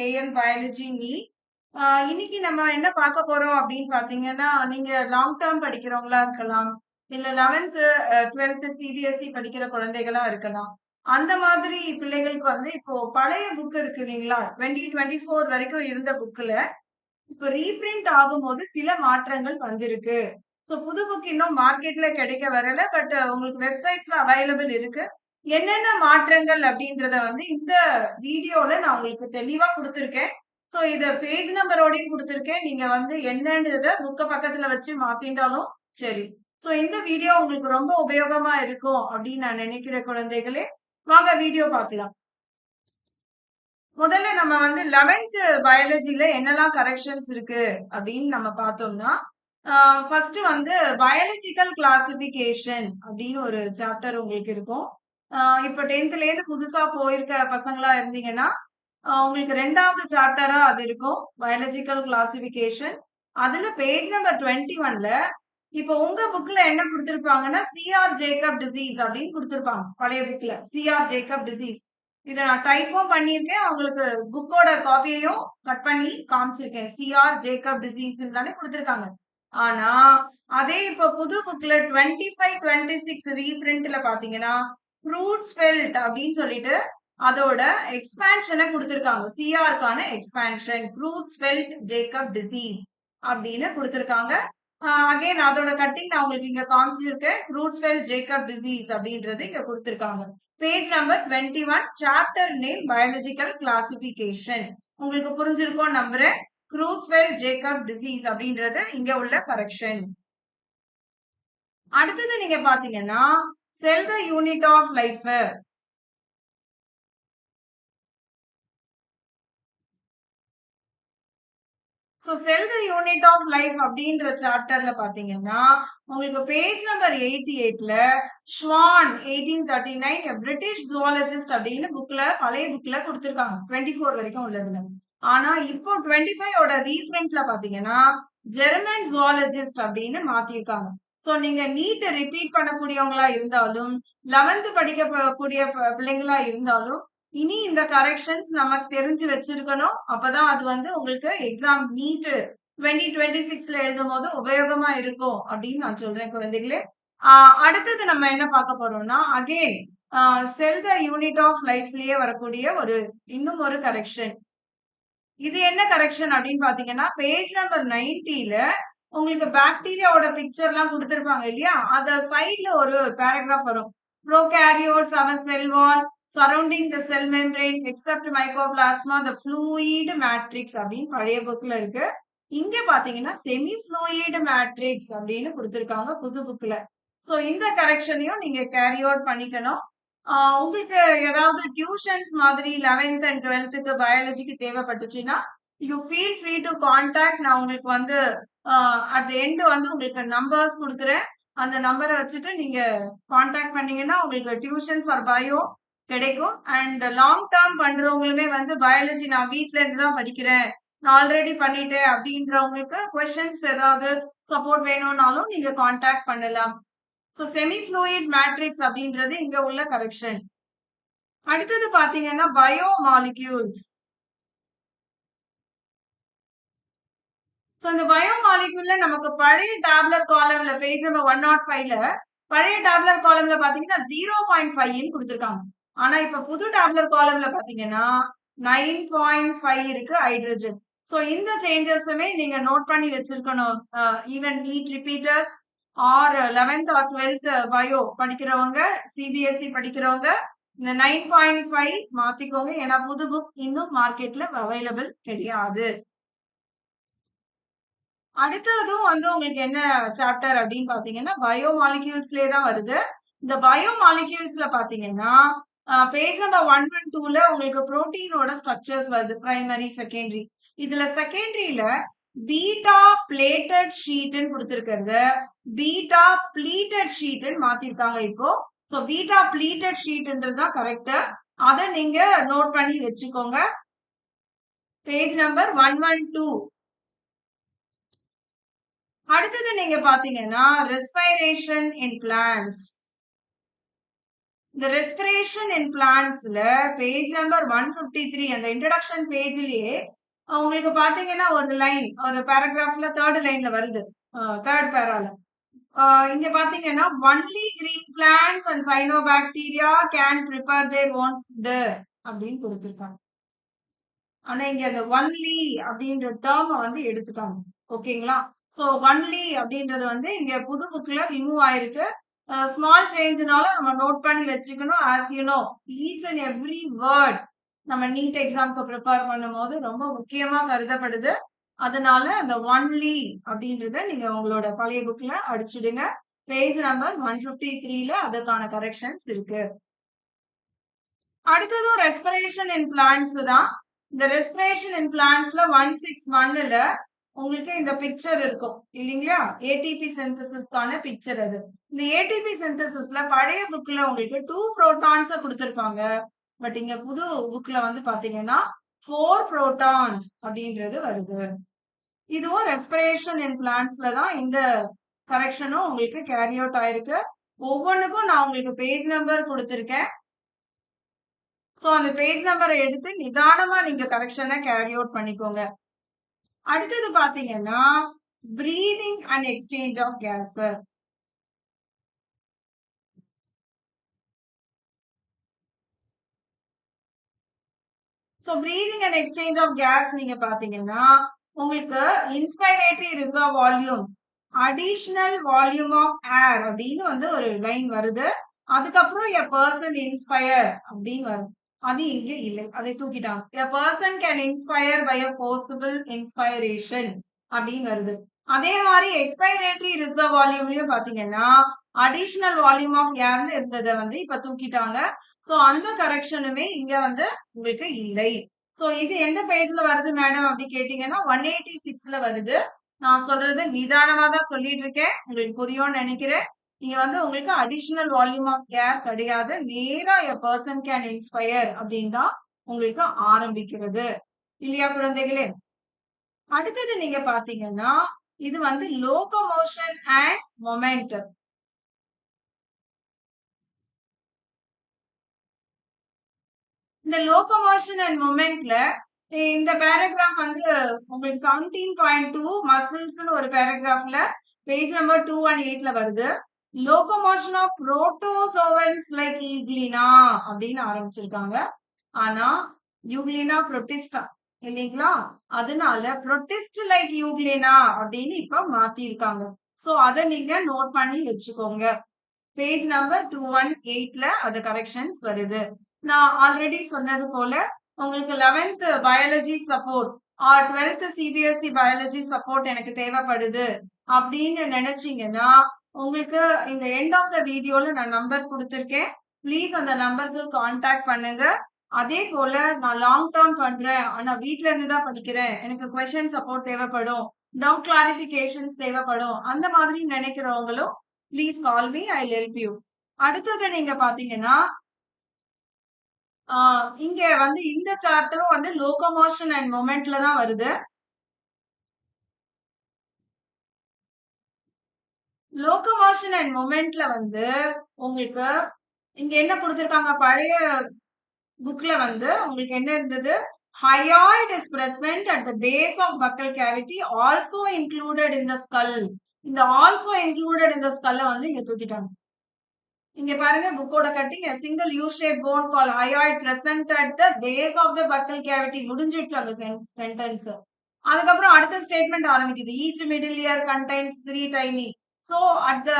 KN biology நீ இன்னைக்கு நம்ம என்ன பார்க்க போறோம் அப்படின்னு பாத்தீங்கன்னா நீங்க லாங் டேர்ம் படிக்கிறவங்களா இருக்கலாம். இல்ல லெவன்த் டுவெல்த் சிபிஎஸ்இ படிக்கிற குழந்தைகளா இருக்கலாம். அந்த மாதிரி பிள்ளைகளுக்கு வந்து இப்போ பழைய புக் இருக்கு இல்லைங்களா? டுவெண்ட்டி டுவெண்ட்டி ஃபோர் வரைக்கும் இருந்த புக்ல இப்போ ரீபிரிண்ட் ஆகும்போது சில மாற்றங்கள் வந்திருக்கு. ஸோ புது புக் இன்னும் மார்க்கெட்ல கிடைக்க வரல பட் உங்களுக்கு வெப்சைட்ஸ்ல அவைலபிள் இருக்கு. என்னென்ன மாற்றங்கள் அப்படின்றத வந்து இந்த வீடியோல நான் உங்களுக்கு தெளிவா கொடுத்துருக்கேன். ஸோ இத பேஜ் நம்பரோடையும் கொடுத்துருக்கேன். நீங்க வந்து என்னன்றத புக்க பக்கத்துல வச்சு மாத்திட்டாலும் சரி. ஸோ இந்த வீடியோ உங்களுக்கு ரொம்ப உபயோகமா இருக்கும் அப்படின்னு நான் நினைக்கிற குழந்தைகளே வாங்க வீடியோ பார்க்கலாம். முதல்ல நம்ம வந்து லெவன்த் பயாலஜில என்னெல்லாம் கரெக்ஷன்ஸ் இருக்கு அப்படின்னு நம்ம பார்த்தோம்னா ஃபர்ஸ்ட் வந்து பயாலஜிக்கல் கிளாசிபிகேஷன் அப்படின்னு ஒரு சாப்டர் உங்களுக்கு இருக்கும். இப்ப டென்த்ல இருந்து புதுசா போயிருக்க பசங்களா இருந்தீங்கன்னா உங்களுக்கு ரெண்டாவது சாப்டரா அது இருக்கும். பயாலஜிக்கல் கிளாசிபிகேஷன் அதுல பேஜ் நம்பர் டுவெண்ட்டி ஒன்ல இப்போ உங்க புக்ல என்ன கொடுத்திருப்பாங்கன்னா சிஆர் ஜேக்கப் டிசீஸ் அப்படின்னு கொடுத்திருப்பாங்க. பழைய புக்ல சிஆர் ஜேக்கப் டிசீஸ் இதை நான் டைப்பும் பண்ணியிருக்கேன். அவங்களுக்கு புக்கோட காப்பியையும் கட் பண்ணி காமிச்சிருக்கேன். சிஆர் ஜேக்கப் டிசீஸ் தானே கொடுத்திருக்காங்க. ஆனா அதே இப்போ புது புக்ல டுவெண்ட்டி ஃபைவ் டுவெண்ட்டி சிக்ஸ் ரீபிரிண்ட்ல பாத்தீங்கன்னா ஃப்ரூட்ஸ் பெல்ட் அப்படின்னு சொல்லிட்டு அதோட எக்ஸ்பான்ஷனை கொடுத்துருக்காங்க. சிஆர்க்கான expansion fruits belt Jacob disease அப்படின்னு கொடுத்துருக்காங்க. அகைன் அதோட கட்டிங் நான் உங்களுக்கு இங்க காமிச்சிருக்கேன். ஃப்ரூட்ஸ் ஃபெல்ட் ஜேக்கப் டிசீஸ் அப்படின்றது இங்க கொடுத்துருக்காங்க. Page number twenty one chapter name biological classification உங்களுக்கு புரிஞ்சிருக்கோம் நம்புறேன் க்ரூஸ்வெல் ஜேக்கப் டிசீஸ் அப்படின்றது இங்க உள்ள கரெக்ஷன் அடுத்தது நீங்க பாத்தீங்கன்னா cell the unit of life so cell the unit of life அப்படின்ற சாப்டர்ல பாத்தீங்கன்னா உங்களுக்கு பேஜ் நம்பர் எயிட்டி எயிட்ல Schwann eighteen thirty nine British zoologist அப்படின்னு புக்ல பழைய புக்ல கொடுத்துருக்காங்க. டுவெண்ட்டி ஃபோர் வரைக்கும் உள்ளதுல ஆனா இப்போ டுவெண்ட்டி ஃபைவ் ஓட ரீப்ரிண்ட்ல பாத்தீங்கன்னா ஜெர்மன் ஜுவாலஜிஸ்ட் அப்படின்னு மாத்திருக்காங்க. சோ நீங்க நீட்டை ரிப்பீட் பண்ணக்கூடியவங்களா இருந்தாலும் லெவன்த் படிக்கக்கூடிய பிள்ளைங்களா இருந்தாலும் இனி இந்த கரெக்ஷன்ஸ் நமக்கு தெரிஞ்சு வச்சிருக்கணும். அப்பதான் அது வந்து உங்களுக்கு எக்ஸாம் நீட்டு டுவெண்ட்டி டுவெண்ட்டி சிக்ஸ்ல எழுதும் போது உபயோகமா இருக்கும் அப்படின்னு நான் சொல்றேன் குழந்தைகளே. அடுத்தது நம்ம என்ன பார்க்க போறோம்னா again cell the unit of லைஃப்லயே வரக்கூடிய ஒரு இன்னும் ஒரு கரெக்ஷன் இது என்ன கரெக்ஷன் அப்படின்னு பாத்தீங்கன்னா பேஜ் நம்பர் நைன்டில உங்களுக்கு பாக்டீரியாவோட பிக்சர்லாம் கொடுத்துருப்பாங்க இல்லையா? அத சைட்ல ஒரு பேராகிராஃப் வரும். Prokaryotes have a cell wall surrounding the cell membrane except mycoplasma the fluid matrix அப்படின்னு பழைய புக்ல இருக்கு. இங்க பாத்தீங்கன்னா செமி ஃப்ளூயிடு மேட்ரிக்ஸ் அப்படின்னு கொடுத்துருக்காங்க புது புக்ல ஸோ இந்த கரெக்ஷனையும் நீங்க கேரி அவுட் பண்ணிக்கணும். உங்களுக்கு ஏதாவது டியூஷன்ஸ் மாதிரி லெவன்த் அண்ட் டுவெல்த்துக்கு பயாலஜிக்கு தேவைப்பட்டுச்சுன்னா you feel free to contact நான் உங்களுக்கு வந்து அட் த எண்டு வந்து உங்களுக்கு நம்பர்ஸ் கொடுக்குறேன். அந்த நம்பரை வச்சுட்டு நீங்க கான்டாக்ட் பண்ணீங்கன்னா உங்களுக்கு டியூஷன் ஃபார் பயோ கிடைக்கும். அண்ட் லாங் டேர்ம் பண்றவங்களுமே வந்து பயாலஜி நான் வீட்ல இருந்து தான் படிக்கிறேன். நான் ஆல்ரெடி பண்ணிட்டேன் அப்படின்றவங்களுக்கு கொஸ்டின்ஸ் ஏதாவது சப்போர்ட் வேணும்னாலும் நீங்க கான்டாக்ட் பண்ணலாம். ஸோ செமி ஃப்ளூயிட் மேட்ரிக்ஸ் அப்படின்றது இங்க உள்ள கரெக்ஷன் அடுத்தது பாத்தீங்கன்னா பயோ மாலிக்யூல்ஸ் ஸோ இந்த பயோ மாலிகுல்ல நமக்கு பழைய டேப்லெட் காலம்ல பேஜ் நம்பர் ஒன் நாட் ஃபைவ்ல பழைய டேப்லெட் காலம்ல பாத்தீங்கன்னா ஜீரோ பாயிண்ட் ஃபைவ்னு கொடுத்துருக்காங்க. ஆனா இப்ப புது டேப்லெட் காலம்ல பாத்தீங்கன்னா நைன் பாயிண்ட் ஃபைவ் இருக்கு ஹைட்ரஜன் ஸோ இந்த சேஞ்சஸுமே நீங்க நோட் பண்ணி வச்சிருக்கணும். Even NEET repeaters or eleventh or twelfth bio படிக்கிறவங்க சிபிஎஸ்சி படிக்கிறவங்க இந்த நைன் பாயிண்ட் ஃபைவ் மாத்திக்கோங்க. ஏன்னா புது புக் இன்னும் மார்க்கெட்ல அவைலபிள் கிடையாது. அடுத்ததும் வந்து உங்களுக்கு என்ன சாப்டர் அப்படின்னு பாத்தீங்கன்னா பயோ மாலிக்யூல்ஸ்லயே தான் வருது. இந்த பயோ மாலிக்யூல்ஸ்ல பாத்தீங்கன்னா பேஜ் நம்பர் ஒன் ஒன் டூல உங்களுக்கு புரோட்டீனோட ஸ்ட்ரக்சர்ஸ் வருது. பிரைமரி செகண்டரி இதுல செகண்டரியில பீட்டா பிளேட்டட் ஷீட்னு கொடுத்துருக்கிறது. பீட்டா பிளீட்டட் ஷீட்னு மாத்திருக்காங்க இப்போ. ஸோ பீட்டா பிளீட்டட் ஷீட்ன்றது தான் கரெக்ட் அதை நீங்க நோட் பண்ணி வச்சுக்கோங்க. Page number one one two அடுத்தது நீங்க பாத்தீங்கன்னா ரெஸ்பைரேஷன் இன் பிளான்ஸ் இந்த respiration in பிளான்ஸ்ல page number one fifty three அந்த இன்ட்ரடக்ஷன் பேஜ்லயே உங்களுக்கு பாத்தீங்கன்னா ஒரு லைன் ஒரு பேராகிராஃப்ல தேர்ட் லைன்ல வருது. தேர்ட் பேரால இங்க பாத்தீங்கன்னா only green plants and cyanobacteria can prepare their own food அப்படின்னு கொடுத்துருக்காங்க. ஆனா இங்க அந்த ஒன்லி அப்படின்ற டேர்மை வந்து எடுத்துட்டாங்க. ஓகேங்களா ஸோ ஒன்லி அப்படின்றது வந்து இங்க புது புக்ல ரிமூவ் ஆயிருக்கு. ஸ்மால் சேஞ்ச்னால நம்ம நோட் பண்ணி வச்சுக்கணும். As you know each and every word நம்ம நீட் எக்ஸாம்க்கு ப்ரிப்பேர் பண்ணும்போது ரொம்ப முக்கியமா கருதப்படுது. அதனால அந்த ஒன்லி அப்படின்றத நீங்க உங்களோட பழைய புக்ல அடிச்சிடுங்க. பேஜ் நம்பர் ஒன் பிப்டி த்ரீல அதுக்கான கரெக்ஷன்ஸ் இருக்கு. அடுத்ததும் ரெஸ்பிரேஷன் இன் பிளான்ஸ் தான். இந்த ரெஸ்பிரேஷன் இன் பிளான்ஸ்ல ஒன் சிக்ஸ் ஒன்னுல உங்களுக்கு இந்த பிக்சர் இருக்கும். இல்லைங்களா? ஏடிபி சென்தசிஸ்கான பிக்சர் அது. இந்த ஏடிபி சென்தசிஸ்ல பழைய புக்ல உங்களுக்கு டூ புரோட்டான்ஸ கொடுத்துருப்பாங்க. பட் இங்க புது புக்ல வந்து பாத்தீங்கன்னா ஃபோர் புரோட்டான்ஸ் அப்படின்றது வருது. இதுவும் ரெஸ்பிரேஷன் இன் பிளான்ஸ்ல தான் இந்த கரெக்ஷனும் உங்களுக்கு கேரி அவுட் ஆயிருக்கு. ஒவ்வொன்றுக்கும் நான் உங்களுக்கு பேஜ் நம்பர் கொடுத்துருக்கேன். ஸோ அந்த பேஜ் நம்பரை எடுத்து நிதானமா நீங்க கரெக்ஷனை கேரி அவுட் பண்ணிக்கோங்க. அடுத்தது பாத்தீங்கன்னா breathing and exchange of gas so breathing and exchange of gas நீங்க பாத்தீங்கன்னா உங்களுக்கு inspiratory reserve volume additional volume of air அப்படின்னு வந்து ஒரு லைன் வருது. அதுக்கப்புறம் எ பர்சன் இன்ஸ்பயர் அப்படின்னு வருது அது இங்க இல்லை. அதை தூக்கிட்டாங்க person can inspire by a possible inspiration அப்படின்னு வருது. அதே மாதிரி எக்ஸ்பைரேட்டரி ரிசர்வ் வால்யூம்லயும் பாத்தீங்கன்னா அடிஷனல் வால்யூம் ஆஃப் ஏர்னு இருந்ததை வந்து இப்ப தூக்கிட்டாங்க. சோ அந்த கரெக்ஷனுமே இங்க வந்து உங்களுக்கு இல்லை. சோ இது எந்த பேஜ்ல வருது மேடம் அப்படி கேட்டீங்கன்னா ஒன் எயிட்டி சிக்ஸ்ல வருது. நான் சொல்றது நிதானமா தான் சொல்லிட்டு இருக்கேன். உங்களுக்கு புரியும்னு நினைக்கிறேன். நீங்க வந்து உங்களுக்கு அடிஷனல் வால்யூம் ஆஃப் ஏர் கிடையாது. நேரா எ பர்சன் கேன் இன்ஸ்பயர் அப்படின்னு தான் உங்களுக்கு ஆரம்பிக்கிறது. இல்லையா குழந்தைகளே? அடுத்தது நீங்க பாத்தீங்கன்னா இது வந்து லோகோமோஷன் அண்ட் மொமெண்ட் இந்த லோகோமோஷன் அண்ட் மொமெண்ட்ல இந்த பேராகிராஃப் வந்து உங்களுக்கு செவன்டீன் பாயிண்ட் டூ மசில்ஸ்னு ஒரு பேராகிராஃப்ல பேஜ் நம்பர் டூ ஒன் எயிட்ல வருது. Locomotion of protozoans like Euglena அப்படின்னு ஆரம்பிச்சிருக்காங்க. ஆனா யூக்லினா புரோட்டிஸ்டா இல்லைங்களா? அதனால புரோட்டிஸ்ட் லைக் யூக்லினா அப்படின்னு இப்ப மாத்திருக்காங்க. சோ அதை நீங்க நோட் பண்ணி வச்சுக்கோங்க. பேஜ் நம்பர் டூ ஒன் எயிட்ல அது கரெக்ஷன்ஸ் வருது. நான் ஆல்ரெடி சொன்னது போல உங்களுக்கு eleventh biology support or twelfth CBSE biology support எனக்கு தேவைப்படுது அப்படின்னு நினைச்சீங்கன்னா உங்களுக்கு இந்த எண்ட் ஆஃப் த வீடியோல நான் நம்பர் கொடுத்துருக்கேன். ப்ளீஸ் அந்த நம்பருக்கு கான்டாக்ட் பண்ணுங்க. அதே போல நான் லாங் டேர்ம் பண்றேன். ஆனா வீட்ல இருந்து தான் படிக்கிறேன். எனக்கு கொஸ்டின் சப்போர்ட் தேவைப்படும். டவுட் கிளாரிபிகேஷன்ஸ் தேவைப்படும். அந்த மாதிரி நினைக்கிறவங்களும் please call me I help you அடுத்தது நீங்க பாத்தீங்கன்னா இங்க வந்து இந்த சாப்டரும் வந்து லோகோமோஷன் அண்ட் மொமெண்ட்ல தான் வருது. லோகமோஷன் அண்ட் மூமெண்ட்ல வந்து உங்களுக்கு இங்க என்ன கொடுத்துருக்காங்க? பழைய புக்ல வந்து உங்களுக்கு என்ன இருந்தது? Hyoid is present at the base of buccal cavity also included in the skull இந்த ஆல்சோ இன்க்ளூடட் இந்த ஸ்கல்ல வந்து இங்க தூக்கிட்டாங்க. இங்க பாருங்க புக்கோட cutting single U shape bone call hyoid present at the base of the buccal cavity முடிஞ்சிடுச்சு அந்த சென்டென்ஸ் அதுக்கப்புறம் அடுத்த ஸ்டேட்மெண்ட் ஆரம்பிக்குது. Each middle ear contains three timing so at the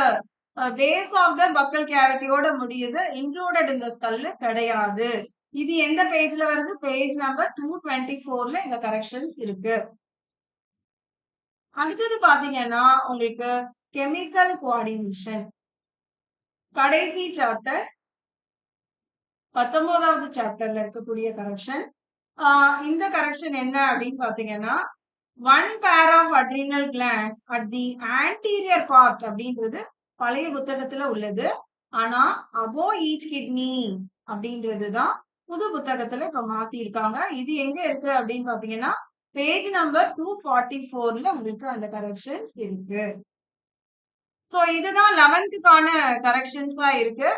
base of the buccal கேவிட்டியோட முடியுது. இன்க்ளூடட் இந்த skull கிடையாது. இது எந்த பேஜ்ல வருது? பேஜ் நம்பர் டூ டுவெண்ட்டி ஃபோர்ல இந்த கரெக்ஷன்ஸ் இருக்கு. அடுத்தது பாத்தீங்கன்னா உங்களுக்கு கெமிக்கல் கோஆர்டினேஷன் கடைசி சாப்டர் பத்தொன்பதாவது சாப்டர்ல இருக்கக்கூடிய கரெக்ஷன் இந்த கரெக்ஷன் என்ன அப்படின்னு பாத்தீங்கன்னா one pair of adrenal gland at the anterior part அப்படின்றது பழைய புத்தகத்துல உள்ளது. ஆனா அபோ ஈச் கிட்னி அப்படின்றது தான் புது புத்தகத்துல இப்ப மாத்தி இருக்காங்க இது எங்க இருக்கு அப்படின்னு பாத்தீங்கன்னா பேஜ் நம்பர் டூ ஃபார்ட்டி ஃபோர்ல உங்களுக்கு அந்த கரெக்ஷன்ஸ் இருக்கு. ஸோ இதுதான் லெவன்த்துக்கான கரெக்ஷன்ஸா இருக்கு.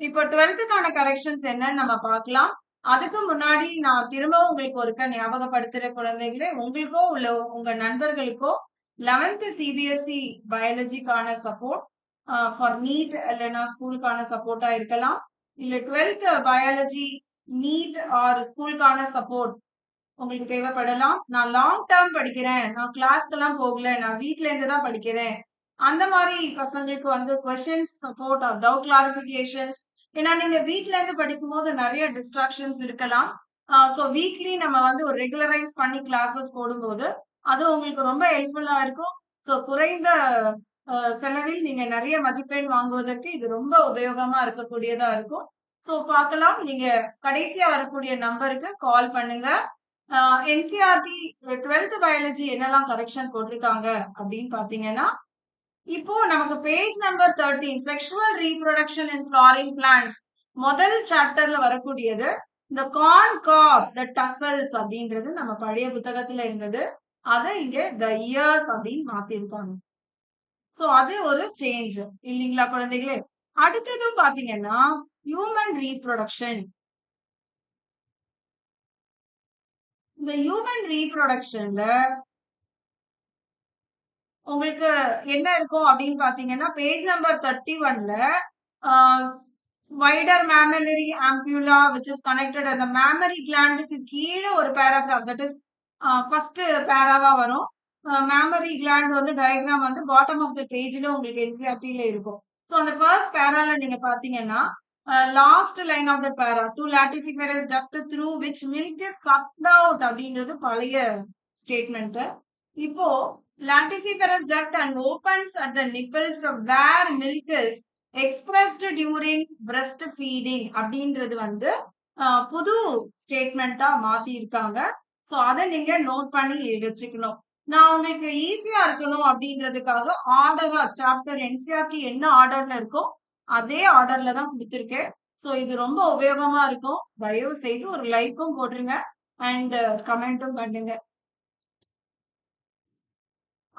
இப்போ 12க்கான கரெக்ஷன்ஸ் என்னன்னு நம்ம பார்க்கலாம். அதுக்கு முன்னாடி நான் திரும்பவும் உங்களுக்கு ஒருக்கா ஞாபகப்படுத்துற குழந்தைகளே, உங்களுக்கோ உள்ள உங்க நண்பர்களுக்கோ 11த் சிபிஎஸ்இ பயாலஜிக்கான சப்போர்ட் ஃபார் நீட் இல்லைன்னா ஸ்கூலுக்கான சப்போர்ட்டா இருக்கலாம். இல்ல 12த் பயாலஜி நீட் ஆர் ஸ்கூலுக்கான சப்போர்ட் உங்களுக்கு தேவைப்படலாம். நான் லாங் டேர்ம் படிக்கிறேன். நான் கிளாஸ்க்கெல்லாம் போகல. நான் வீட்ல இருந்து தான் படிக்கிறேன். அந்த மாதிரி பசங்களுக்கு வந்து questions support or doubt clarifications ஏன்னா நீங்க வீட்ல இருந்து படிக்கும்போது நிறைய டிஸ்ட்ராக்ஷன்ஸ் இருக்கலாம். அ ஸோ வீக்லி நம்ம வந்து ஒரு ரெகுலரைஸ் பண்ணி கிளாஸஸ் போடும்போது, அது உங்களுக்கு ரொம்ப ஹெல்ப்ஃபுல்லா இருக்கும். ஸோ குறைந்த செலவில் நீங்க நிறைய மதிப்பெண் வாங்குவதற்கு இது ரொம்ப உபயோகமா இருக்கக்கூடியதா இருக்கும். ஸோ பார்க்கலாம். நீங்க கடைசியா வரக்கூடிய நம்பருக்கு கால் பண்ணுங்க. என்சிஆர்டி டுவெல்த் பயாலஜி என்னலாம் கரெக்ஷன் போட்டிருக்காங்க அப்படின்னு பார்த்தீங்கன்னா, இப்போ நமக்கு page number thirteen sexual reproduction in flowering plants முதல் சாப்டர்ல வரக்கூடியது. இந்த கார்ன் காப், த டசல்ஸ் அப்படின்றது நம்ம பழைய புத்தகத்துல இருந்தது. அத இங்க த இயர்ஸ் அப்படின்னு மாத்திருக்காங்க. சோ அது ஒரு சேஞ்ச் இல்லீங்களா குழந்தைகளே? அடுத்ததும் பாத்தீங்கன்னா ஹியூமன் ரீப்ரொடக்ஷன். இந்த ஹியூமன் ரீப்ரொடக்ஷன்ல உங்களுக்கு என்ன இருக்கும் அப்படின்னு பார்த்தீங்கன்னா, பேஜ் நம்பர் தேர்ட்டி ஒன்ல wider mammary ampulla which is connected அந்த மேமரி கிளாண்டுக்கு கீழே ஒரு பேராகிராஃப் தட் இஸ் ஃபர்ஸ்ட் பேராவா வரும். மேமரி கிளாண்ட் வந்து டயக்ராம் வந்து பாட்டம் ஆஃப் த பேஜ்ல உங்களுக்கு என்சிஇஆர்டில இருக்கும். ஸோ அந்த ஃபர்ஸ்ட் பேரால நீங்க பார்த்தீங்கன்னா, last line of the para to lactiferous duct through which milk is sucked out அப்படின்றது பழைய ஸ்டேட்மெண்ட். இப்போ lactiferous duct and opens at the nipple from where milk is expressed during breastfeeding feeding அப்படின்றது வந்து புது ஸ்டேட்மெண்ட்டா மாத்தியிருக்காங்க. So அதை நீங்க note பண்ணி வச்சுக்கணும். நான் உங்களுக்கு ஈஸியா இருக்கணும் அப்படின்றதுக்காக ஆர்டரா சாப்டர் என்சிஆர்டி என்ன ஆர்டர்ல இருக்கோ, அதே ஆர்டர்ல தான் கொடுத்துருக்கேன் ஸோ இது ரொம்ப உபயோகமா இருக்கும். தயவு செய்து ஒரு லைக்கும் போட்டுருங்க. அண்ட் கமெண்ட்டும் பண்ணுங்க.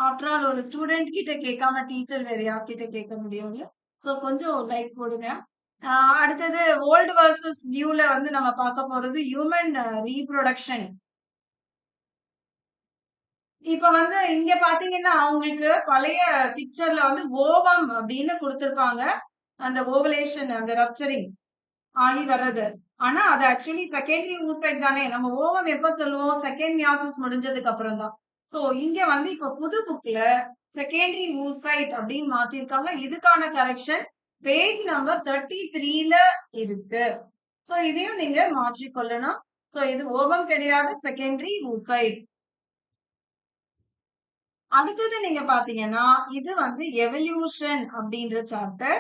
ஆஃப்டர் ஆல் ஒரு ஸ்டூடெண்ட் கிட்ட கேட்காம டீச்சர் வேற யார்கிட்ட கேட்க முடியும்ல? ஸோ கொஞ்சம் லைக் போடுங்க. அடுத்தது ஓல்டு வர்சஸ் நியூல வந்து நம்ம பார்க்க போறது ஹியூமன் ரீப்ரொடக்ஷன். இப்ப வந்து இங்க பார்த்தீங்கன்னா, அவங்களுக்கு பழைய பிக்சர்ல வந்து ஓவம் அப்படின்னு கொடுத்துருப்பாங்க அந்த ஓவலேஷன் அந்த ரப்சரிங் ஆகி வர்றது. ஆனா அது ஆக்சுவலி செகண்டரி ஊசைட் தானே. நம்ம ஓவம் எப்ப சொல்லுவோம்? செகண்ட் மியாசிஸ் முடிஞ்சதுக்கு அப்புறம் தான். ஸோ இங்க வந்து இப்ப புது புக்ல செகண்டரி ஊசைட் அப்படின்னு மாத்திருக்காங்க. இதுக்கான கரெக்ஷன் பேஜ் நம்பர் 33ல இருக்கு. ஸோ இதையும் நீங்க மாற்றிக்கொள்ளணும் சோ ஸோ இது ஓபம் கிடையாது. Secondary oocyte. அடுத்தது நீங்க பாத்தீங்கன்னா இது வந்து எவல்யூஷன் அப்படின்ற சாப்டர்.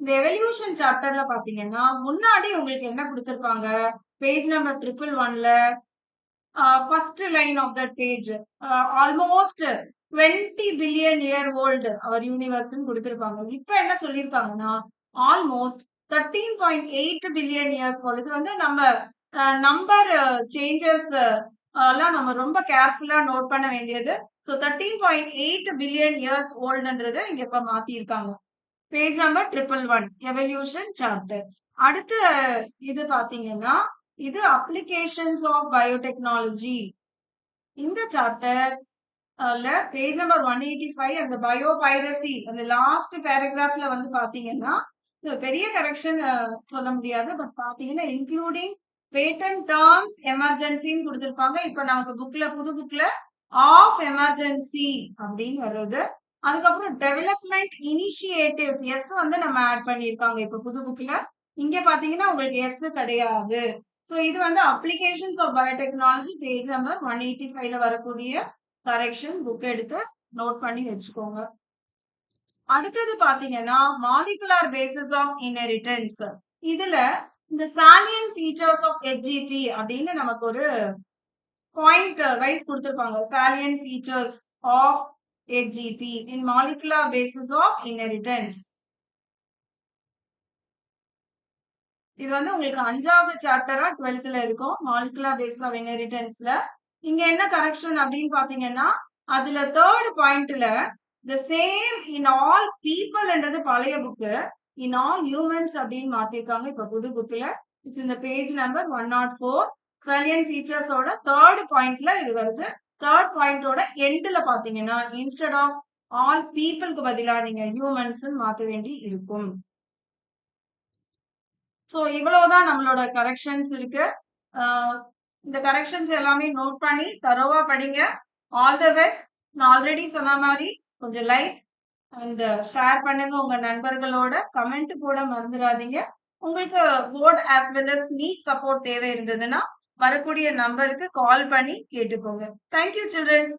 இந்த எவல்யூஷன் சாப்டர்ல பாத்தீங்கன்னா முன்னாடி உங்களுக்கு என்ன குடுத்திருப்பாங்க? பேஜ் நம்பர் ட்ரிபிள் ஒன்ல first line of that page almost 20 billion year old our யூனிவர்ஸ்ன்னு கொடுத்திருப்பாங்க இப்ப என்ன சொல்லியிருக்காங்கன்னா, ஆல்மோஸ்ட் 13.8 பில்லியன் இயர்ஸ் ஓல்ட். இது வந்து நம்ம நம்பர் சேஞ்சஸ் எல்லாம் நம்ம ரொம்ப கேர்ஃபுல்லா நோட் பண்ண வேண்டியது. ஸோ 13.8 பில்லியன் இயர்ஸ் ஓல்டுன்றத இங்க இப்ப மாத்தியிருக்காங்க. Page number 111 evolution chapter. அடுத்த இது பாத்தீங்கன்னா இது அப்ளிகேஷன்ஸ் ஆஃப் பயோடெக்னாலஜி. இந்த சாப்டர் பேஜ் நம்பர் 185 அந்த பயோ பைரசி அந்த லாஸ்ட் பேராகிராஃப்ல வந்து பாத்தீங்கன்னா பெரிய கரெக்ஷன் சொல்ல முடியாது. பட் பாத்தீங்கன்னா இன்க்ளூடிங் பேட்டன்ட் டேர்ம்ஸ் எமர்ஜென்சின்னு கொடுத்துருப்பாங்க இப்ப நமக்கு புக்ல புது புக்ல ஆஃப் எமர்ஜென்சி அப்படின்னு வருது. அதுக்கப்புறம் டெவலப்மெண்ட் இனிஷியேட்டிவ்ஸ் எஸ் வந்து நம்ம ஆட் பண்ணியிருக்காங்க. இப்ப புது புக்ல. இங்க பார்த்தீங்கன்னா, உங்களுக்கு எஸ் கிடையாது. ஸோ இது வந்து applications of biotechnology page number 185ல வரக்கூடிய கரெக்ஷன் புக் எடுத்து நோட் பண்ணி வச்சுக்கோங்க. அடுத்தது பாத்தீங்கன்னா மாலிகுலார் பேசிஸ் ஆஃப் இன்ஹெரிட்டன்ஸ். இதுல இந்த சாலியன் ஃபீச்சர்ஸ் ஆஃப் ஹெச்ஜிபி அப்படின்னு நமக்கு ஒரு பாயிண்ட் வைஸ் கொடுத்துருப்பாங்க salient features of HGP in molecular basis of inheritance. இது வந்து உங்களுக்கு அஞ்சாவது சாப்டரா 12த்ல இருக்கும். மாலிகுலார் பேஸ் ஆஃப் இன்ஹெரிட்டன்ஸ்ல. இங்க என்ன கரெக்ஷன் அப்படின்னு பார்த்தீங்கன்னா, அதுல தேர்ட் பாயிண்ட்ல தி சேம் இன் ஆல் பீப்புள்ன்றது பழைய புக்கு. இன் ஆல் ஹியூமன்ஸ் அப்படின்னு மாத்திருக்காங்க இப்ப புது புக்ல இட்ஸ் இந்த page number one nought four salient ஃபீச்சர்ஸோட third பாயிண்ட்ல இது வருது தேர்ட் பாயிண்டோட எண்ட்ல பாத்தீங்கன்னா இன்ஸ்டெட் ஆஃப் ஆல் பீப்புளுக்கு பதிலாக நீங்க ஹியூமன்ஸ் மாற்ற வேண்டி இருக்கும் ஸோ இவ்வளவுதான் நம்மளோட கரெக்ஷன்ஸ் இருக்கு. இந்த கரெக்ஷன்ஸ் எல்லாமே நோட் பண்ணி தரோவா படிங்க. ஆல் த பெஸ்ட் நான் ஆல்ரெடி சொன்ன மாதிரி கொஞ்சம் லைக் அண்ட் ஷேர் பண்ணுங்க உங்க நண்பர்களோட. கமெண்ட் போட மறந்துடாதீங்க. உங்களுக்கு board as well as NEET support தேவை இருந்ததுன்னா வரக்கூடிய நம்பருக்கு கால் பண்ணி கேட்டுக்கோங்க. Thank you children